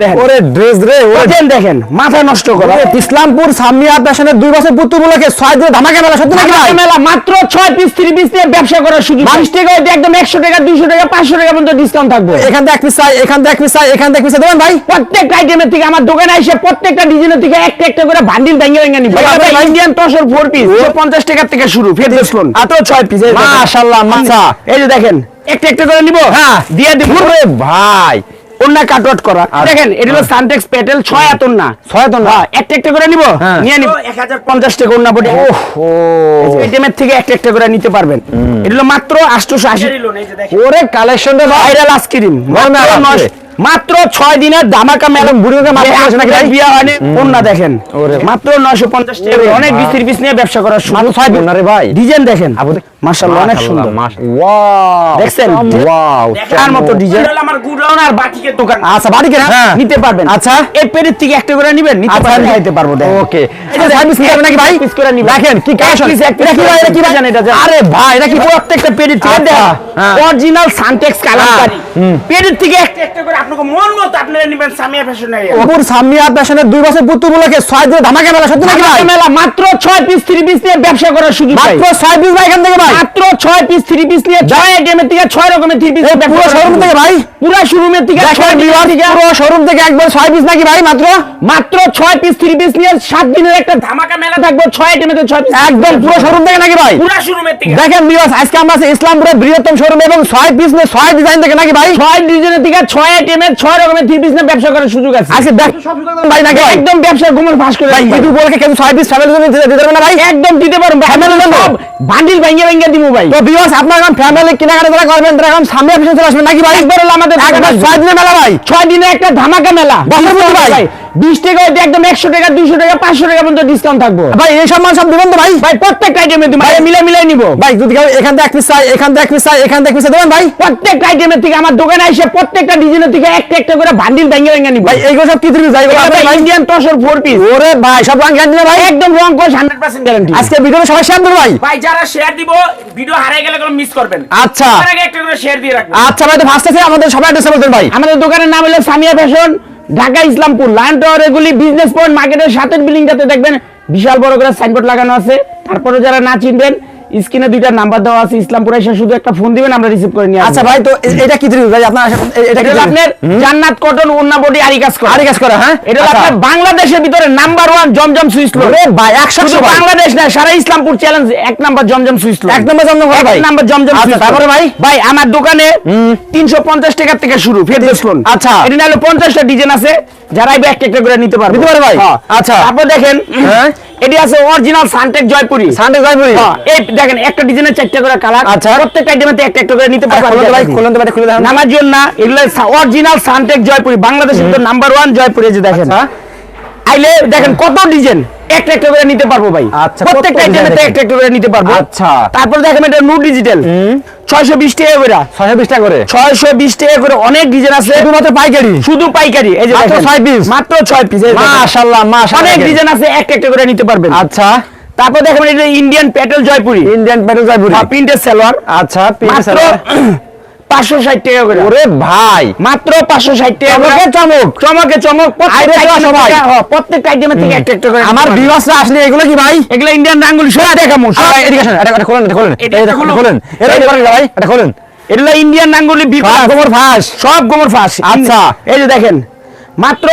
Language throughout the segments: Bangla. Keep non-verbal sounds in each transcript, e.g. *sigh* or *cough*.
দেখেন। ওরে ড্রেস রে ওরে দেখেন দেখেন মাথা নষ্ট করা। ইসলামপুর সামিয়া ফ্যাশনের দুই বছর পুত্র ছয় দিনে ধামাকা মেলা সত্যি নাকি মেলা মাত্র ছয় পিস থ্রি পিস নিয়ে ব্যবসা করার সুযোগ। বিশ টাকা হইতে একদম একশো টাকা দুইশো টাকা পাঁচশো টাকা পর্যন্ত ডিসকাউন্ট থাকবে। এখান থেকে এক পিস চাই এখান থেকে এক পিস চাই এখান থেকে এক পিস দেবেন ভাই। প্রত্যেকটা আইটেমের থেকে আমার দোকানে এসে প্রত্যেকটা ডিজাইনের থেকে একটা একটা করে বান্ডিল ভেঙে ভেঙে নিবে। ইন্ডিয়ান টসর ফোর পিস পঞ্চাশ টাকা থেকে শুরু ফের ডিসকাউন্ট মাত্র ছয় পিস মাশাআল্লাহ, মাশা। এই যে দেখেন একটা একটা করে নিব। হ্যাঁ। দিয়ে দিব। ভাই। অন্য কাটওয়াট করা। আচ্ছা। দেখেন এটা হলো সানটেক্স পেটেল ছয় আতন না ছয় আতন না? হ্যাঁ, একটা একটা করে নিব? হ্যাঁ। নিয়ে নিব। এক হাজার পঞ্চাশ। টাকা অন্য বডি। ও আইটেমের থেকে একটা একটা করে নিতে পারবেন। এটা হলো মাত্র আটশোশো আশি। ওরে কালেকশন রে ভাই ভাইরাল আইসক্রিম গরমে মাত্র ছয় দিনের ধামাকা মেলা বুড়িকে? বিয়া হয়নি দেখেন। মাত্র নয়শো পঞ্চাশ টাকা অনেক। বিশ পিস নিয়ে ব্যবসা করার সুযোগ ছয় দিন। না রে ভাই। ডিজাইন দেখেন। মাশাআল্লাহ অনেক সুন্দর। ওয়াও। দেখছেন? ওয়াও দেখার মতো ডিজাইন। আমার গুডাউন আর দোকান। আচ্ছা কেনা হ্যাঁ। নিতে পারবেন। আচ্ছা। এই পেরের থেকে একটা করে নিবেন? নিতে আচ্ছা, পারবেন। খাইতে পারব দেখেন। ওকে। এটা সার্ভিস নিতে নাকি ভাই? পিস করে নিবেন। দেখেন কি কালেকশন piece, এটা কি ভাই এটা কি জানেন এটা আরে ভাই এটা কি প্রত্যেকটা পেরের থেকে আচ্ছা। অরিজিনাল সানটেক্স হুম। পেরের থেকে একটা একটা করে আপনাকে মন মতো আপনারা নিবেন সামিয়া ফ্যাশনারি অপুর সামিয়া ফ্যাশনের দুই বছর পুত্র গুলোকে ছয় দিনে ধামাকা মেলা সত্যি নাকি ভাই? মেলা মাত্র ছয় পিস থ্রি পিস নিয়ে ব্যবসা করার সুযোগ পাই। মাত্র ছয় পিস ভাই এখান থেকে ভাই? মাত্র ছয় পিস থ্রি পিস নিয়ে ছয় আইটেমের থেকে ছয় রকমের থ্রি পিস পুরো শোরুম থেকে ভাই? পুরো শোরুমের থেকে দেখেন ছয় বিভাগ পুরো শোরুম থেকে একবার ছয় পিস নাকি ভাই মাত্র? মাত্র ছয় পিস থ্রি পিস নিয়ে সাত দিনের একটা ধামাকা মেলা থাকবে ছয় আইটেমের ছয় পিস একদম পুরো শোরুম থেকে নাকি ভাই? পুরো শোরুমের থেকে। দেখেন বিভাগ আজকে আমরা ইসলামপুরের বৃহত্তম শোরুম এবং ছয় পিস নিয়ে ছয় ডিজাইন থেকে নাকি ভাই? ছয় ডিজাইনের থেকে আইটেমের ছয় রকমের থ্রি পিস নিয়ে ব্যবসা করার সুযোগ আছে। আজকে দেখ সব ভাই নাকি? একদম ব্যবসার গোমর ফাঁস করে ভাই ইউটিউব বলকে কেউ ছয় পিস ফ্যামিলি জন্য দিতে দিতে না ভাই? একদম দিতে পারব। Family জন্য? বান্ডিল ভেঙে ভেঙে দিব ভাই। তো বিভাগ আপনার এখন ফ্যামিলি কেনাকাটা যারা করবেন তারা এখন সামনে চলে আসবেন নাকি ভাই? একবার হলো আমাদের ছয় দিনের মেলা ভাই। ছয় দিনে একটা ধামাকা মেলা। বছর ভাই? বিশ টাকা হইতে একদম একশো টাকা দুইশো টাকা পাঁচশো টাকা পর্যন্ত ডিসকাউন্ট থাকব। ভাই এই সম্মান সব দিবেন তো ভাই? ভাই প্রত্যেকটা আইটেমে তুমি ভাই মিলে মিলে নিব। ভাই যদি কেউ এখান থেকে এক পিস চাই এখান থেকে এক পিস চাই এখান থেকে এক পিস দেবেন ভাই? প্রত্যেকটা আইটেমের থেকে আমার দোকানে এসে প্রত্যেকটা ডিজাইনের থেকে একটা একটা করে বান্ডিল ভেঙে ভেঙে নিব। ভাই এইগুলো সব কি ভাই এগুলো ভাই। ইন্ডিয়ান টসর ফোর পিস ওরে ভাই সব রং গ্যারান্টি ভাই? একদম রং হান্ড্রেড পার্সেন্ট গ্যারান্টি আজকে ভিডিওতে সবাই শেয়ার করবে ভাই। ভাই যারা শেয়ার দিব ভিডিও হারিয়ে গেলে কোনো মিস করবেন আচ্ছা। আগে একটা করে শেয়ার দিয়ে রাখবেন আচ্ছা ভাই তো ফার্স্ট আছে আমাদের সবাই অ্যাড্রেস বলতেন ভাই। আমাদের দোকানের নাম হলো Samia fashion Dhaka Islampur lion tower এগুলি বিজনেস পয়েন্ট মার্কেটের সাথে বিল্ডিংটাতে দেখবেন, বিশাল বড় করে সাইনবোর্ড লাগানো আছে। তারপরে যারা না চিনবেন স্ক্রিনে দুইটা নাম্বার দেওয়া আছে ইসলামপুরে এসে শুধু একটা ফোন দিবেন আমরা রিসিভ করে নিয়ে আচ্ছা ভাই তো এটা কি ত্রিপিস ভাই? আপনার এটা কি আপনার জান্নাত কটন উন্না বডি আরি কাজ করে। আরে কাজ করা হ্যাঁ? এটা আচ্ছা। আপনার বাংলাদেশের ভিতরে নাম্বার ওয়ান জমজম সুইচ লোড ওরে ভাই একশো শুধু ভাই। বাংলাদেশ না সারা ইসলামপুর চ্যালেঞ্জ এক নাম্বার জমজম সুইচ লোড এক নম্বর জমজম ভাই এক নাম্বার জমজম আচ্ছা তারপরে ভাই? ভাই আমার দোকানে তিনশো পঞ্চাশ টাকা থেকে শুরু ফের ডিসকাউন্ট আচ্ছা। এটা নাহলে পঞ্চাশটা ডিজাইন আছে যারা আইবে একটা করে নিতে পারবে। নিতে পারে ভাই? হ্যাঁ। আচ্ছা। তারপর দেখেন হ্যাঁ। এটি আছে original Suntech Jaipuri Suntech Jaipuri এই দেখেন একটা ডিজাইনের চারটা করে কালার আচ্ছা। প্রত্যেকটা আইটেমেতে একটা একটা করে নিতে পারবেন। খুলুন ভাই খুলুন তো খুলে দেখান। নামার জন্য না এগুলো অরিজিনাল সানটেক জয়পুরি বাংলাদেশের তো নাম্বার ওয়ান জয়পুরি এই যে দেখেন। আচ্ছা। আইলে দেখেন কত ডিজাইন। একটা একটা করে নিতে পারব ভাই। আচ্ছা, প্রত্যেকটা একটা একটা করে নিতে পারব। আচ্ছা। তারপর দেখেন এটা নো ডিজিটাল ছয়শো বিশ টাকা করে। ছয়শো বিশ টাকা করে? ছয়শো বিশ টাকা করে অনেক ডিজাইন আছে। শুধুমাত্র পাইকারি? শুধু পাইকারি। এই যে মাত্র দেখেন, ছয় piece? মাত্র ছয় পিস মাশাআল্লাহ মাশাআল্লাহ। অনেক ডিজাইন আছে একটা একটা করে নিতে পারবেন। আচ্ছা। তারপর দেখেন এটা ইন্ডিয়ান প্যাটেল জয়পুরি ইন্ডিয়ান প্যাটেল বলি প্রিন্টের সালোয়ার আচ্ছা *clears throat* পাঁচশো ষাট টাকা করে। ওরে ভাই। মাত্র পাঁচশো ষাট টাকা করে। চমক চমকে। চমক আইরে প্রত্যেকটা দেওয়া item সবাই। থেকে- হ্যাঁ, প্রত্যেকটা আইটেমের থেকে একটা একটা করে আমার নিতে আসলে এগুলো কি ভাই? এগুলো ইন্ডিয়ান রাঙ্গুলি সব দেখামু এদিকে আসেন। এটা এটা খোলেন এটা খোলেন। এটা এটা খোলেন। এটা এটা খোলেন ভাই? এটা খোলেন। এগুলো ইন্ডিয়ান রাঙ্গুলি বি গোবর ফাঁস। সব গোমর ফাঁস। আচ্ছা। এই যে দেখেন মাত্র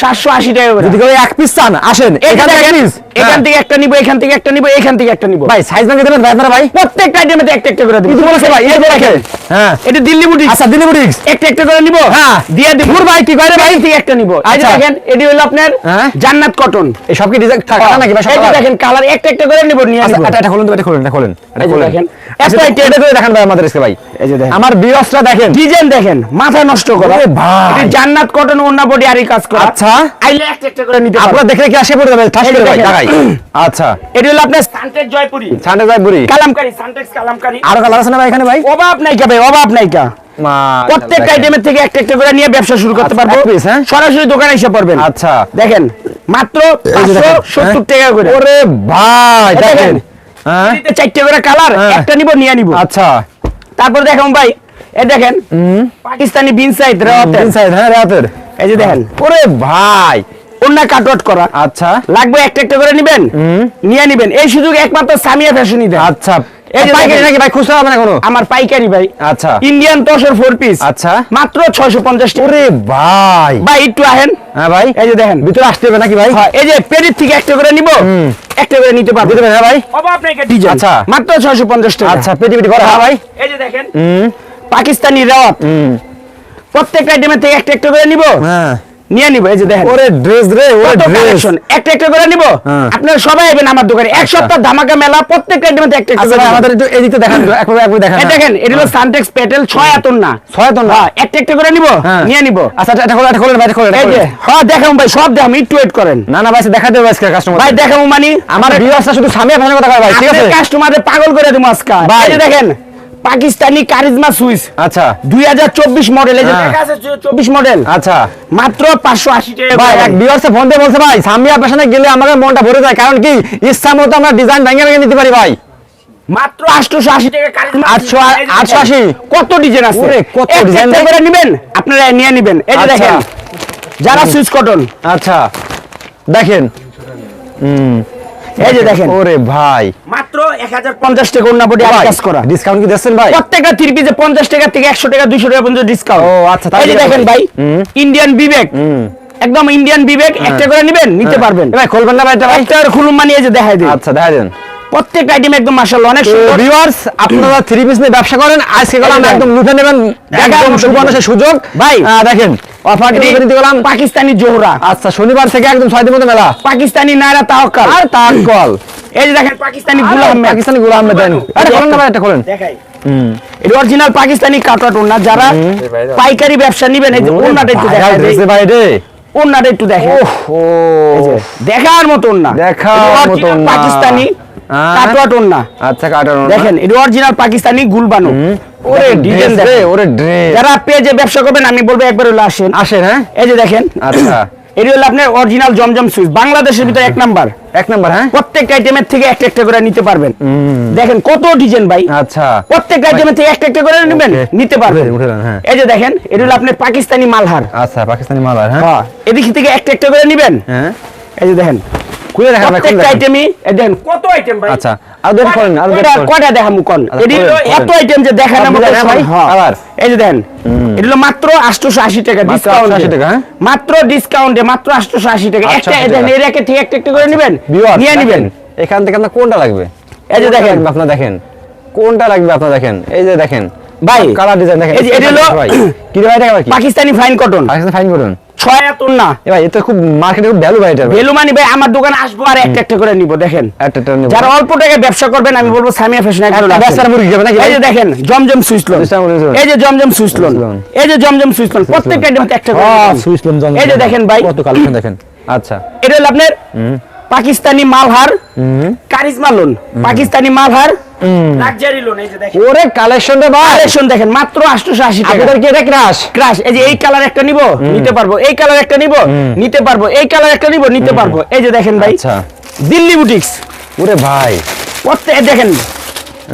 সাতশো আশি টাকা যদি কেউ এক পিস চান আসেন এখান এখান থেকে থেকে এক পিস এখান থেকে একটা নিবো এখান থেকে একটা নিবো এখান থেকে একটা নিবো। ভাই সাইজ ভাঙে দেবেন আপনারা ভাই? প্রত্যেকটা আইটেমে একটা একটা করে দিব। বলেছে ভাই এই যে দেখেন হ্যাঁ। এটা দিল্লি বুটিক আচ্ছা দিল্লি বুটিক্স একটা একটা করে নিবো। হ্যাঁ। দিয়ে দিব। ভাই কি করে ভাই? থেকে একটা নিবো। এই যে আচ্ছা। দেখেন এটি হলো আপনার হ্যাঁ। জান্নাত কটন এই সব কি ডিজাইন নাকি ভাই সব colour? দেখেন কালার একটা একটা করে নিবো নিয়ে আচ্ছা এটা খোলেন তো এটা খোলেন এটা খোলেন এটা এই দেখেন। আচ্ছা, এত item- এটা করে দেখান ভাই আমাদের ভাই। এই যে দেখেন। আমার ভিউয়ার্সরা দেখেন। ডিজাইন দেখেন? মাথা নষ্ট করা। ভাই। জান্নাত কটন অন্য বডি আরই কাজ করা। আচ্ছা। আইলে একটা একটা করে নিতে আপনারা দেখলে কি আসে পড়ে যাবে? ঠাস করে ভাই টাকাই *clears throat* আচ্ছা। এটি হলো আপনার সানটেক জয়পুরি ছান্ডে যাই কালামকারি সানটেক্স কালামকারি। আরও কালার আছে না ভাই এখানে ভাই? অভাব নাইকা ভাই অভাব নাইকা। প্রত্যেকটা আইটেমের থেকে একটা একটা করে নিয়ে ব্যবসা শুরু করতে আচ্ছা, পারব। হ্যাঁ? সরাসরি দোকানে এসে পড়বেন। আচ্ছা। দেখেন মাত্র সত্তর হ্যাঁ? টাকা করে। ওরে ভাই দেখেন। হ্যাঁ? চারটে করে কালার হ্যাঁ। একটা নিব নিয়ে নিব। আচ্ছা। তারপর দেখুন ভাই এই দেখেন পাকিস্তানি বিন হ্যাঁ রাতের এই যে দেখেন। ওরে ভাই। অন্য কাটওয়াট করা। আচ্ছা। লাগবে একটা একটা করে নিবেন? নিয়ে নিবেন। এই সুযোগ একমাত্র সামিয়া ফ্যাশনই দেয় আচ্ছা। এই এই যে যে পাইকারি নাকি ভাই? খুচরা হবে না কোনো? আমার পাইকারি ভাই। আচ্ছা। ইন্ডিয়ান তসর ফোর পিস আচ্ছা। মাত্র ছয়শো পঞ্চাশ ওরে ভাই। ভাই একটু আহেন। হ্যাঁ ভাই। এই যে দেখেন। ভিতরে আসতে হবে নাকি ভাই? হ্যাঁ, এই যে পেরির থেকে একটা করে নিব। একটা করে নিতে পারব। দিতে হ্যাঁ ভাই। ডিজাইন। আচ্ছা। মাত্র টাকা। আচ্ছা পেটি পেটি করা হ্যাঁ ভাই। এই যে দেখেন। হুম। পাকিস্তানি রেওয়াত প্রত্যেক আইটেমের থেকে একটা একটা করে নিব। হ্যাঁ। নিয়ে নিব এই যে দেখেন। ওরে ড্রেস রে ওরে ড্রেস একটা একটা করে নিব? হ্যাঁ। আপনারা সবাই আসবেন আমার দোকানে। এক সপ্তাহ ধামাকা মেলা প্রত্যেক আইটেমের একটা একটা আচ্ছা করে আমাদের একটু দেখান একবার একবার দেখান। এই। দেখেন এটা হলো সানটেক্স পেটেল ছয় আতন না। ছয় তো না। হ্যাঁ, একটা একটা করে নিব হ্যাঁ। নিয়ে নিব। আচ্ছা আচ্ছা, এটা খোলেন এটা খোলেন ভাই খোলেন এই যে হ্যাঁ দেখাম ভাই সব দেখাম একটু ওয়েট করেন। না না ভাই দেখাতে হবে আজকে কাস্টমার ভাই দেখাবো মানে? আমার ভিউয়ার্সরা শুধু সামিয়া ফ্যানের কথা কয় ভাই ঠিক আছে? পাগল করে দেবো আজকে। ভাই। দেখেন পাকিস্তানি কারিজমা সুইস। আচ্ছা। দুই হাজার চব্বিশ মডেল এই যে হ্যাঁ। দেখা আছে চব্বিশ মডেল আচ্ছা। মাত্র পাঁচশো আশি টাকা ভাই এক ভিউয়ার্সে ফোন দিয়ে বলছে ভাই সামিয়া ফ্যাশনে গেলে আমাদের মনটা ভরে যায় কারণ কি ইচ্ছা মতো আমরা ডিজাইন ভেঙে ভেঙে নিতে পারি ভাই। মাত্র আটশোশো আশি টাকা কারিজমা 880 কত ডিজাইন আছে? কত ডিজাইন করে নিবেন আপনারা নিয়ে নিবেন। এই যে। দেখেন যারা সুইচ কটন আচ্ছা। দেখেন। এই যে দেখেন। ওরে ভাই। মাত্র এক হাজার পঞ্চাশ টাকা অন্য বডি কাজ করা। ডিসকাউন্ট কি দিচ্ছেন ভাই? প্রত্যেকটা থ্রি পিসে পঞ্চাশ টাকা থেকে একশো টাকা দুইশো টাকা পর্যন্ত ডিসকাউন্ট ও, আচ্ছা, এই যে দেখেন ভাই। ভাই ইন্ডিয়ান বিবেক একদম ইন্ডিয়ান বিবেক একটা করে নিবেন নিতে পারবেন। ভাই খুলবেন না ভাই এটা একটা যে দেখাই দিন আচ্ছা দেন। প্রত্যেকটা আইটেম একদম মাশাআল্লাহ অনেক সুন্দর। ভিউয়ার্স আপনারা থ্রি পিস নিয়ে ব্যবসা করেন আজকে একদম লুটে নেবেন একদম সুবর্ণ সুযোগ। ভাই। দেখেন। অফার পাকিস্তানি জোহরা। আচ্ছা শনিবার থেকে একদম ছয় দিন মতো মেলা। পাকিস্তানি নায়রা তাওয়াক্কাল। আর এই যে দেখেন পাকিস্তানি গুলাম পাকিস্তানি গুলাম দেন না এটা খোলেন। দেখাই। এটা অরিজিনাল পাকিস্তানি কাটওয়াট ওন্না যারা পাইকারি ব্যবসা নিবেন এই যে ওন্নাটা একটু দেখাই ভাই রে একটু দেখেন দেখার মতো ওন্না দেখার এটা original পাকিস্তানি ওন্না আচ্ছা দেখেন এটা অরিজিনাল পাকিস্তানি গুলবানো। ওরে ডিজাইন ওরে ড্রেস। যারা পেজে ব্যবসা করবেন আমি বলব একবার হলো আসেন। আসেন হ্যাঁ? এই যে দেখেন। আচ্ছা। *clears throat* এটি হলো আপনার অরিজিনাল জমজম সুইচ। বাংলাদেশের ভিতরে এক নাম্বার। এক নাম্বার হ্যাঁ? প্রত্যেক আইটেমের থেকে একটা একটা করে নিতে পারবেন। দেখেন কত ডিজাইন ভাই। আচ্ছা। প্রত্যেক আইটেমের থেকে একটা একটা করে নেবেন নিতে পারবেন। হ্যাঁ। এই যে দেখেন এটা হলো আপনার পাকিস্তানি মালহার। আচ্ছা পাকিস্তানি মালার হ্যাঁ? হ্যাঁ এদিক থেকে একটা একটা করে নেবেন। হ্যাঁ। এই যে দেখেন খুলে দেখান প্রত্যেকটা আইটেমই দেখেন কত আইটেম ভাই। আচ্ছা আর দুটো করেন আর দুটো কয়টা- দেখামু কোন? আচ্ছা, এত আইটেম যে দেখানো ভাই? হ্যাঁ। আবার? এই যে দেখেন এটা হলো মাত্র 880 টাকা ডিসকাউন্ট 880 টাকা, হ্যাঁ? মাত্র ডিসকাউন্টে মাত্র 880 টাকা। একটা দেখেন এর একে থেকে একটা একটা করে নেবেন? Viewers, নিয়ে নেবেন? এখান থেকে আপনার কোনটা লাগবে? এই যে দেখেন। আপনার দেখেন? কোনটা লাগবে আপনার দেখেন? এই যে দেখেন। ভাই, কালার ডিজাইন দেখেন এই যে এটা হলো- কি ভাই এটা Pakistani fine cotton Pakistan fine করুন ছয় এত না। ভাই এটা খুব মার্কেটে খুব ভ্যালু ভাই এটা ভাই। ভেলুমানি ভাই আমার দোকানে আসব আর একটা একটা করে নিব দেখেন। একটা একটা নেব। যারা অল্প টাকায় ব্যবসা করবেন আমি বলব সামিয়া ফ্যাশন একটা ব্যবসার মুরগি যাবে নাকি এই যে দেখেন জমজম সুইচ লোন লোন, এই যে জমজম সুইচ লোন এই যে জমজম সুইচ লোন প্রত্যেকটা একটা করে। সুইচ লোন এই যে দেখেন ভাই। কত কালেকশন দেখেন? আচ্ছা। এটা হলো আপনার Pakistani Malhar charisma lawn Pakistani Malhar luxury lawn এই যে দেখেন। ওরে কালেকশন ভাই। কালেকশন দেখেন মাত্র 880 টাকা। আপনাদের কি এটা ক্রাশ ক্রাশ এই যে এই কালার একটা নিব নিতে পারব। এই কালার একটা নিব নিতে পারব। এই কালার একটা নিব নিতে পারব। এই যে দেখেন ভাই আচ্ছা। দিল্লি বুটিক্স ওরে ভাই। প্রত্যেক দেখেন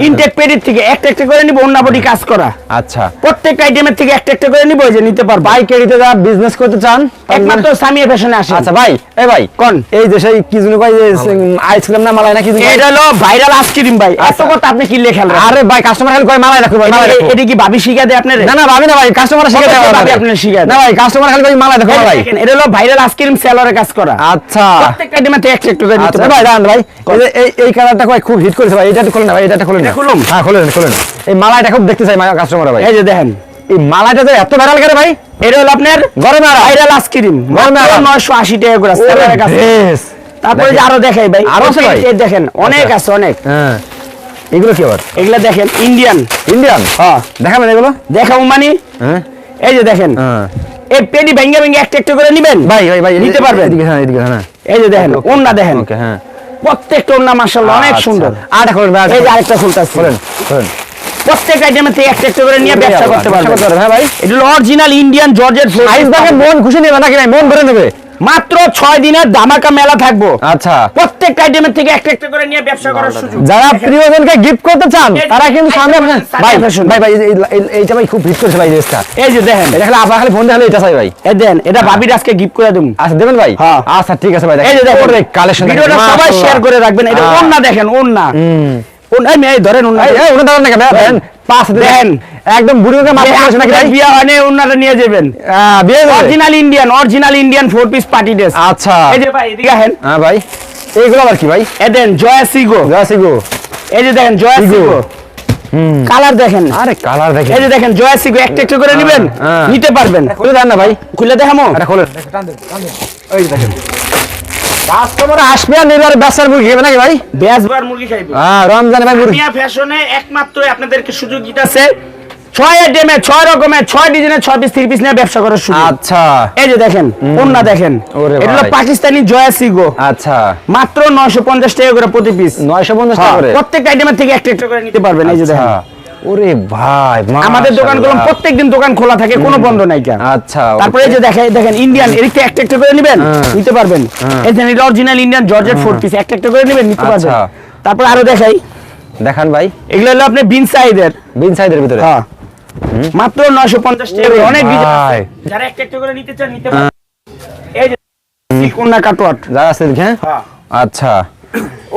ইনটেক পেডির থেকে একটা একটা করে নিব অন্য বডি কাজ করা। আচ্ছা। প্রত্যেক আইটেমের থেকে একটা একটা করে নিব যে নিতে পারব। বিজনেস করতে চান? একমাত্র সামিয়া ফ্যাশনে আসে আচ্ছা ভাই এই ভাই কোন? এই যে সেই কি জন্য যে আইসক্রিম না মালাই না কি এটা হলো ভাইরাল আইসক্রিম ভাই। এত আচ্ছা। কথা আপনি কি আরে ভাই কাস্টমার খালি কয় মালাই রাখো ভাই মালাই রাখো। এটা কি ভাবি শিখা দেয় আপনার? না না ভাবি না ভাই কাস্টমার শিখে দেয় ভাবি আপনার শিখায় না ভাই কাস্টমার খালি কয় মালাই রাখো ভাই। এটা হলো ভাইরাল আইসক্রিম সেলরের কাজ করা। আচ্ছা। প্রত্যেকটা আইটেমের থেকে একটা একটা করে নিতে আচ্ছা ভাই দাঁড়ান ভাই। এই এই কালারটা কয় খুব হিট করেছে ভাই। এটা খোলেন না ভাই এটা একটু খোলেন না। এটা হ্যাঁ খোলেন খোলেন। এই মালাইটা খুব দেখতে চাই কাস্টমার ভাই। এই যে দেখেন। এই যে এত ভাইরাল করে ভাই? এটা হলো আপনার গরমে ভাইরাল আইসক্রিম গরমে আরাম। নয়শো আশি টাকা করে সেলরের কাজ তারপরে আরও দেখাই ভাই। আরও আছে ভাই? দেখেন অনেক আচ্ছা। আছে অনেক। হ্যাঁ। এগুলো কি আবার? এগুলা দেখেন ইন্ডিয়ান ইন্ডিয়ান হ্যাঁ। দেখাবেন এগুলো? দেখাবো মানে? হ্যাঁ। এই যে দেখেন। হ্যাঁ। এই পেডি একটা একটা করে নিবেন? ভাই ভাই ভাই নিতে পারবেন? এদিকে হ্যাঁ এদিকে হ্যাঁ। এই যে দেখেন ওন্না দেখেন। ওকে হ্যাঁ। প্রত্যেকটা ওড়না মাশাআল্লাহ অনেক আচ্ছা। সুন্দর। আর এখন এই যে আরেকটা খুলতাছি। খোলেন বলেন প্রত্যেক আইটেমের থেকে একটা একটা করে নিয়ে ব্যবসা করতে পারবে হ্যাঁ ভাই। এটা হলো অরিজিনাল ইন্ডিয়ান জর্জেট সাইজ দেখে মন খুশি নেবে নাকি মন ভরে নেবে। মাত্র ছয় দিনের ধামাকা মেলা থাকব। আচ্ছা। প্রত্যেক আইটেমের থেকে একটা একটা করে নিয়ে ব্যবসা করার সুযোগ। যারা প্রিয়জনকে গিফট করতে চান তারা কিন্তু সামনে ভাই ভাই ভাই এই- এই- এইটা ভাই খুব হিট করেছে ভাই ড্রেসটা এই যে দেখেন। এটা খালি আপনার খালি ফোন দেখালে এটা চাই ভাই। এই দেন এটা ভাবির আজকে গিফট করে দেবো আচ্ছা দেবেন ভাই? হ্যাঁ। আচ্ছা ঠিক আছে ভাই এই যে দেখেন কালেকশন ভিডিওটা সবাই শেয়ার করে রাখবেন। এটা ওন্না দেখেন ওন্না ওন মেয়ে ধরেন এই না কেন। পাঁচ দেন। একদম নাকি? ভাই বিয়া ওন্নাটা নিয়ে যাবেন। বিয়ে original Indian original Indian four piece party dress আচ্ছা। এই যে ভাই এদিকে আহেন হ্যাঁ ভাই। এইগুলো আবার কি ভাই? এ দেন জয়া সিগো। এই যে দেখেন জয়া সিগো। সিগো। কালার দেখেন। আরে কালার দেখে এই যে দেখেন জয়া সিগো একটা একটা করে নেবেন হ্যাঁ। নিতে পারবেন। খুলে দেন না ভাই। খুলে দেখামো? এটা খোলেন। কাস্টমার আসবে আর নেবে আর ব্যবসার মুখ নাকি ভাই? বেজবার মুরগি খাইবে। হ্যাঁ রমজানে ভাই মুরগি। মিয়া ফ্যাশনে একমাত্র আপনাদেরকে সুযোগ দিতেছে। ছয় আইটেমে ছয় রকমের ছয় ডিজাইনের ছয় পিস থ্রি পিস নিয়ে ব্যবসা করার সুযোগ। আচ্ছা। এই যে দেখেন ওন্না দেখেন। এটা হলো পাকিস্তানি জয়া সিগো আচ্ছা। মাত্র নয়শো পঞ্চাশ টাকা করে প্রতি পিস নয়শো পঞ্চাশ টাকা করে? প্রত্যেক আইটেমের থেকে একটা একটা করে নিতে পারবেন এই যে দেখেন। আচ্ছা। ওরে ভাই আমাদের দোকানগুলো প্রত্যেকদিন দোকান খোলা থাকে কোনো বন্ধ নাই কেন? আচ্ছা তারপরে এই যে দেখেন দেখেন ইন্ডিয়ান এদিকে একটা একটা করে নেবেন হ্যাঁ। নিতে পারবেন। হ্যাঁ। এই যে এটা original Indian georgette four piece একটা একটা করে নেবেন নিতে পারবেন। তারপর আরও দেখাই। দেখান ভাই। এগুলো হলো আপনি বিন সাইদের। বিন সাইজের ভিতরে? হ্যাঁ। মাত্র নয়শো পঞ্চাশ টাকা অনেক ডিজাইন যারা একটা একটা করে নিতে চান নিতে পারেন। এই যে কন্যা কাটোয়াট যা আছে হ্যাঁ। আচ্ছা।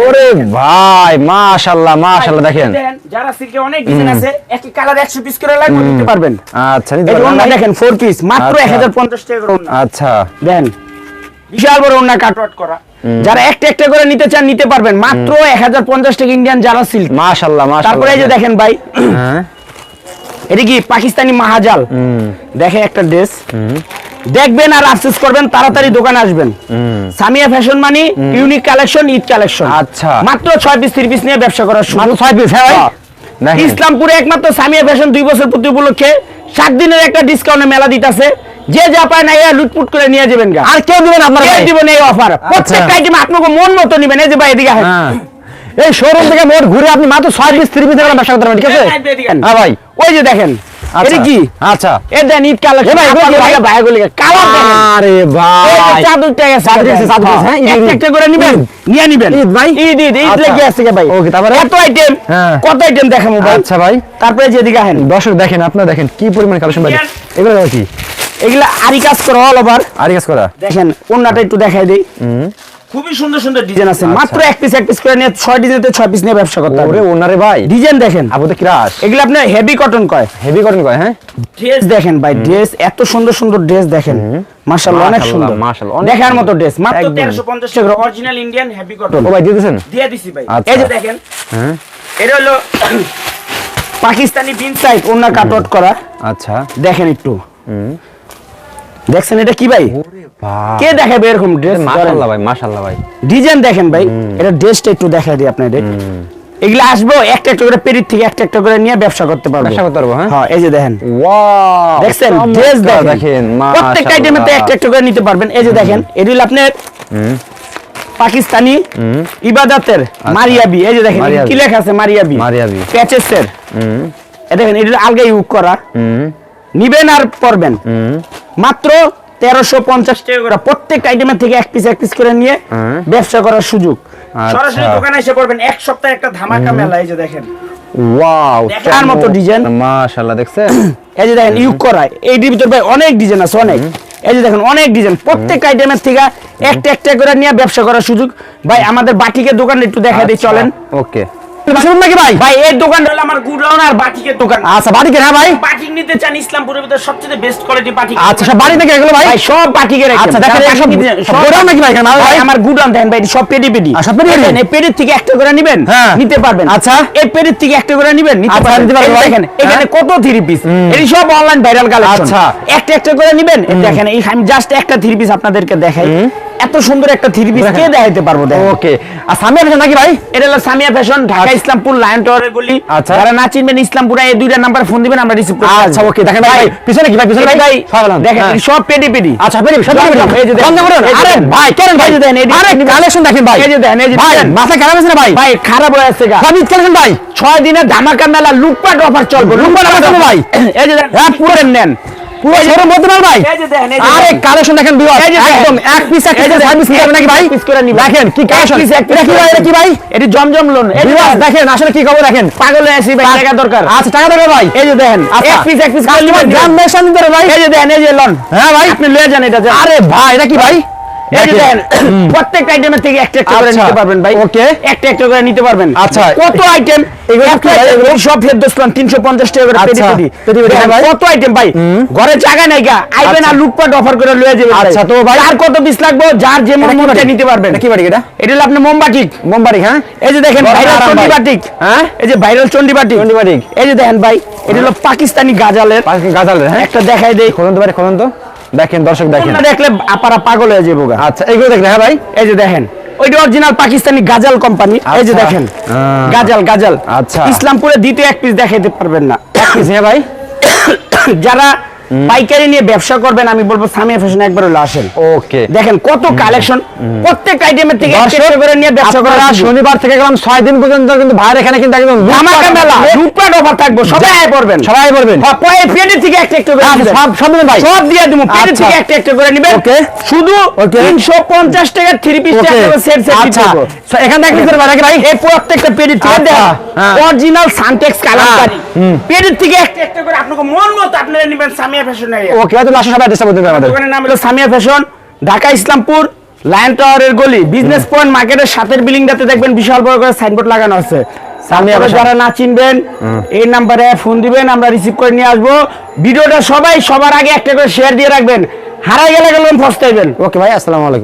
ওরে ভাই মাশাআল্লাহ মাশাআল্লাহ দেখেন। যারা সিল্কে অনেক ডিজাইন আছে একই কালার একশো পিস করে লাগবে নিতে পারবেন। আচ্ছা এই ওন্না দেখেন ফোর পিস মাত্র আচ্ছা। এক হাজার পঞ্চাশ টাকা ওন্না আচ্ছা। দেন বিশাল বড় ওন্না করা। যারা একটা একটা করে নিতে চান নিতে পারবেন। মাত্র এক হাজার পঞ্চাশ টাকা ইন্ডিয়ান যারা সিল্ক মাশাআল্লাহ মাশাআল্লাহ। তারপরে এই যে দেখেন ভাই হ্যাঁ। এটা কি পাকিস্তানি মাহাজাল? দেখেন দেখে একটা ড্রেস দেখবেন আর আফসোস করবেন তাড়াতাড়ি দোকানে আসবেন। সামিয়া ফ্যাশন মানি ইউনিক কালেকশন ঈদ কালেকশন আচ্ছা। মাত্র ছয় পিস থ্রি পিস নিয়ে ব্যবসা করার মাত্র ছয় পিস হ্যাঁ ভাই। হ্যাঁ। ইসলামপুরে একমাত্র সামিয়া ফ্যাশন দুই বছর প্রতি উপলক্ষে সাত দিনের একটা ডিসকাউন্টে মেলা দিতেছে। যে যা পায় না লুটপুট করে নিয়ে যাবেন গা। আর কেউ দিবেন আপনার কে ভাই? দিবেন এই অফার প্রত্যেকটা আইটেম আপনাকে মন মতো নিবেন। এই যে ভাই এদিকে হ্যাঁ। এই শোরুম থেকে মোট ঘুরে আপনি মাত্র ছয় পিস থ্রি পিস ব্যবসা করতে পারবেন ঠিক আছে। হ্যাঁ ভাই। ওই যে দেখেন। এটা কি? আচ্ছা। এ দেন ঈদ কালেকশন ভাই, ভাই? ভাইগুলি কালার দেখেন আরে ভাই। চাদরটা গেছে, চাদর গেছে, চাদর গেছে, হ্যাঁ, একটা করে নিবেন? নিয়ে নিবেন? ঈদ ভাই? ঈদ ঈদ ঈদ আচ্ছা। লেগে আছে ভাই। ওকে, তারপরে? কত আইটেম হ্যাঁ। কত আইটেম দেখাবো ভাই? আচ্ছা ভাই। তারপরে যে এদিকে আহেন। দর্শক দেখেন আপনারা দেখেন কি পরিমাণ কালেকশন ভাই এগুলো কি? এগুলা আরি কাজ করা অল ওভার আর কাজ করা। দেখেন অন্যটা একটু দেখাই দিই। খুবই সুন্দর সুন্দর ডিজাইন আছে। মাত্র এক পিস এক পিস করে নিয়ে ছয় ডিজাইনতে ছয় পিস নিয়ে ব্যবসা করতে ওরে ওনারে ভাই। ডিজাইন দেখেন। তো ক্রাশ এগুলো আপনার হেভি কটন কয়? হেভি কটন কয় হ্যাঁ? ড্রেস দেখেন ভাই ড্রেস এত সুন্দর সুন্দর ড্রেস দেখেন। মাশাআল্লাহ অনেক সুন্দর। মাশাআল্লাহ, অনেক দেখার মতো ড্রেস মাত্র 1350 টাকা অরিজিনাল ইন্ডিয়ান হেভি কটন ও ভাই দিয়ে দিয়েছেন? দিয়ে দিছি ভাই। আচ্ছা। এই যে দেখেন হ্যাঁ। এটা হলো *clears throat* পাকিস্তানি বিন সাইড ওনা কাট আউট করা। আচ্ছা। দেখেন একটু। দেখছেন এটা কি ভাই? কে দেখাবে এরকম ড্রেস মাশাআল্লাহ ভাই মাশাআল্লাহ ভাই। ডিজাইন দেখেন ভাই এটা ড্রেসটা একটু দেখাই দিই আপনাদের। এগুলা আসব একটা একটা করে পেরির থেকে একটা একটা করে নিয়ে ব্যবসা করতে পারব। ব্যবসা করতে পারব, হ্যাঁ? হ্যাঁ এই যে দেখেন। ওয়াও দেখছেন? ড্রেস দেখেন। প্রত্যেকটা আইটেমে তো একটা একটা করে নিতে পারবেন। এই যে দেখেন এগুলো আপনার পাকিস্তানি ইবাদতের মারিয়াবি। এই যে দেখেন। কি লেখা আছে? মারিয়াবি। মারিয়াবি। প্যাচেসের এ দেখেন এটা আলগা ইউজ করা। নিবেন আর পরবেন। মাত্র তেরোশো পঞ্চাশ টাকা করে প্রত্যেক আইটেমের থেকে এক পিস এক পিস করে নিয়ে ব্যবসা করার সুযোগ। আচ্ছা। সরাসরি দোকানে এসে পড়বেন। এক সপ্তাহে একটা ধামাকা মেলা এই যে দেখেন। ওয়াও দেখার মতো ডিজাইন। মাশাআল্লাহ দেখছেন? *clears throat* এই যে দেখেন ইউজ করা এই ভিতর ভাই অনেক ডিজাইন আছে অনেক। এই যে দেখেন অনেক ডিজাইন প্রত্যেক আইটেমের থেকে একটা একটা করে নিয়ে ব্যবসা করার সুযোগ। ভাই আমাদের বাটিকের দোকান একটু দেখা দিই চলেন। ওকে। শুনুন নাকি ভাই? ভাই এই দোকান হলো আমার গুডাউন আর বাটিকের দোকান। আচ্ছা বাড়ি হ্যাঁ ভাই? বাটিক নিতে চান ইসলামপুরের ভিতরে সবচেয়ে বেস্ট কোয়ালিটি বাটিক। আচ্ছা সব বাড়ি থেকে এগুলো ভাই? ভাই সব বাটিকের আচ্ছা, দেখেন, সব গোডাউন নাকি ভাই ভাই, ভাই? আমার গুডাউন দেখেন ভাই সব পেডি পেডি আচ্ছা, পেডি পেডি? এই পেডির থেকে একটা করে নিবেন হ্যাঁ। নিতে পারবেন। আচ্ছা। এই পেডির থেকে একটা করে নিবেন নিতে পারবেন। এই দেখেন এখানে কত থ্রি পিস এটি সব অনলাইন ভাইরাল কালেকশন আচ্ছা। একটা একটা করে নিবেন দেখেন এই আমি জাস্ট একটা থ্রি পিস আপনাদেরকে দেখাই। এত সুন্দর একটা থ্রি পিস কে দেখাইতে পারব ওকে। আর সামনে আপনি নাকি ভাই? এটা হলো সামিয়া ফ্যাশন ঢাকা ইসলামপুর লায়ন টাওয়ারের গলি। আচ্ছা। যারা না চিনবেন ইসলামপুরে এই দুইটা নাম্বার ফোন দিবেন আমরা রিসিভ করে আচ্ছা ওকে দেখেন ভাই পিছনে কি ভাই পিছনে ভাই? ভাই দেখেন হ্যাঁ। সব পেডি পেডি। আচ্ছা পেরি সব পেরি এই যে দেখেন। আরে ভাই কেন ভাই দেখেন, এই আরে কালেকশন দেখেন ভাই। এই যে দেখেন, এই যে ভাই মাথা খারাপ আছে না ভাই। ভাই খারাপ হয়ে আছে গা। সব কালেকশন ভাই। ছয় দিনের ধামাকা মেলা লুটপাট অফার চলবে লুটপাট অফার চলবে ভাই। এই যে দেখেন, হ্যাঁ পুরো নেন। পুরো শোরুম বলতে পার ভাই? আরে কালেকশন দেখেন দেখেন। একদম এক পিস এক পিস সার্ভিস নিতে নাকি ভাই? এক করে নিবেন। দেখেন কি কালেকশন এটা কি ভাই এটা কি ভাই? এটি জমজম লোন যে দেখেন, আসলে কি খবর দেখেন? পাগল হয়ে আছি ভাই টাকা দরকার। আচ্ছা টাকা দরকার ভাই। এই যে দেখেন আচ্ছা। এক পিস এক পিস করে নিবেন। গ্রাম মেশন ভাই। এই যে দেখেন এই যে লোন হ্যাঁ ভাই আপনি লয়ে যান এটা। আরে ভাই এটা কি ভাই? এই যে দেখেন। দেখেন প্রত্যেকটা আইটেমের থেকে একটা একটা করে আচ্ছা, নিতে পারবেন ভাই। okay। একটা একটা করে নিতে পারবেন। আচ্ছা। কত আইটেম এগুলো কি ভাই, এগুলো? সব ফেরদোস্তান 350 টাকা করে পেটি আচ্ছা, পেটি পেটি পেটি, দেখেন, ভাই। কত আইটেম ভাই? ঘরে জায়গা নাই গা। আইবেন। আর লুটপাট অফার করে লয়ে যাবেন তো ভাই- আর কত পিস লাগবে যার যে মন বাটিক? নিতে পারবেন। কি এটা? এটা হলো আপনার মোমবাটি মোমবাড়ি হ্যাঁ? এই যে দেখেন ভাইরাল হ্যাঁ? এই যে ভাইরাল এই যে দেখেন ভাই এটা হলো পাকিস্তানি গাজালের গাজালের হ্যাঁ? একটা দেখাই দেই। খোলন তো ভাই খোলন তো। দেখেন দর্শক দেখেন। দেখলে আপারা পাগল হয়ে যাব আচ্ছা এগুলো দেখলে হ্যাঁ ভাই? এই যে দেখেন ওইটা অরিজিনাল পাকিস্তানি গাজাল কোম্পানি এই যে আচ্ছা। দেখেন গাজাল গাজাল। আচ্ছা। ইসলামপুরে দ্বিতীয় এক পিস দেখাইতে পারবেন না। এক পিস হ্যাঁ ভাই? যারা পাইকারি নিয়ে ব্যবসা করবেন আমি বলব সামিয়া ফ্যাশন একবার হলো আসেন। ওকে। দেখেন কত কালেকশন প্রত্যেক আইটেমের থেকে একটা করে নিয়ে ব্যবসা করা শনিবার থেকে গেলাম ছয় দিন পর্যন্ত কিন্তু ভাইয়ের এখানে কিন্তু একদম ধামাকা মেলা লুটপাট অফার থাকব সবাই পড়বেন। সবাই বলবেন হ্যাঁ, পরে পেটের থেকে একটা একটা করে আচ্ছা, সব সব ভাই। সব দিয়ে দিব পেটের আচ্ছা। থেকে একটা একটা করে নিবেন। Okay. শুধু Okay. তিনশো পঞ্চাশ টাকার three piece okay. Set set আচ্ছা। এখান থেকে পারবেন নাকি ভাই। এই প্রত্যেকটা পেটের থেকে দেন। অরিজিনাল সানটেক্স কালামকারী হুম। পেটের থেকে একটা একটা করে আপনাকে মন মতো আপনারা নেবেন সামিয়া ফ্যাশন ওকে হয়তো লাস্ট সবাই চেষ্টা করতে আমাদের। দোকানের নাম হলো সামিয়া ফ্যাশন ঢাকা ইসলামপুর লায়ন টাওয়ারের গলি। বিজনেস পয়েন্ট মার্কেটের সাথের বিল্ডিংটাতে দেখবেন বিশাল বড় করে সাইনবোর্ড লাগানো আছে। সামিয়া। যারা না চিনবেন এই নাম্বারে ফোন দিবেন আমরা রিসিভ করে নিয়ে আসব। ভিডিওটা সবাই সবার আগে একটা করে শেয়ার দিয়ে রাখবেন। হারাই গেলে গেলেন ফস্তাইবেন। ওকে ভাই আসসালামু আলাইকুম।